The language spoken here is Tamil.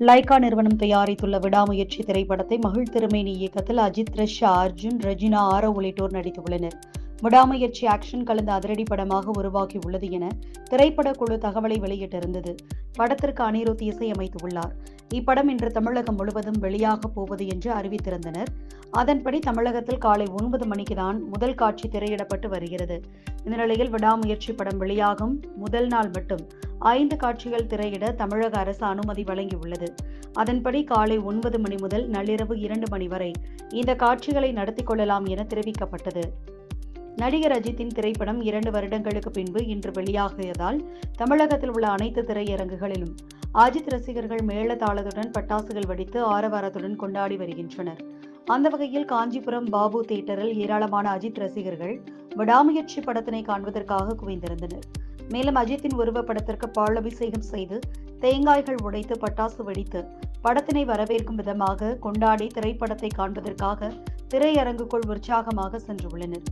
லைகா நிறுவனம் தயாரித்துள்ள விடாமுயற்சி திரைப்படத்தை மகிழ் திருமேனி இயக்கத்தில் அஜித் த்ரிஷா அர்ஜுன் ரெஜினா ஆரோ உள்ளிட்டோர் நடித்துள்ளனர். விடாமுயற்சி ஆக்ஷன் கலந்த அதிரடி படமாக உருவாகி உள்ளது என திரைப்பட குழு தகவலை வெளியிட்டிருந்தது. படத்திற்கு அனிருத் இசையமைத்துள்ளார் இப்படம் இன்று தமிழகம் முழுவதும் வெளியாக போவது என்று அறிவித்திருந்தனர். அதன்படி தமிழகத்தில் காலை ஒன்பது மணிக்கு தான் முதல் காட்சி திரையிடப்பட்டு வருகிறது. இந்த நிலையில் விடாமுயற்சி படம் வெளியாகும். முதல் நாள் மட்டும் ஐந்து காட்சிகள் திரையிட தமிழக அரசு அனுமதி வழங்கியுள்ளது. அதன்படி காலை ஒன்பது மணி முதல் நள்ளிரவு இரண்டு மணி வரை இந்த காட்சிகளை நடத்திக் கொள்ளலாம் என தெரிவிக்கப்பட்டது. நடிகர் அஜித்தின் திரைப்படம் இரண்டு வருடங்களுக்கு பின்பு இன்று வெளியாகியதால் தமிழகத்தில் உள்ள அனைத்து திரையரங்குகளிலும் அஜித் ரசிகர்கள் மேளதாளத்துடன் பட்டாசுகள் வெடித்து ஆரவாரத்துடன் கொண்டாடி வருகின்றனர். அந்த வகையில் காஞ்சிபுரம் பாபு தியேட்டரில் ஏராளமான அஜித் ரசிகர்கள் விடாமுயற்சி படத்தினை காண்பதற்காக குவிந்திருந்தனர். மேலும் அஜித்தின் உருவப்படத்திற்கு பாலபிஷேகம் செய்து தேங்காய்கள் உடைத்து பட்டாசு வெடித்து படத்தினை வரவேற்கும் விதமாக கொண்டாடி திரைப்படத்தை காண்பதற்காக திரையரங்குக்குள் உற்சாகமாக சென்றுள்ளனர்.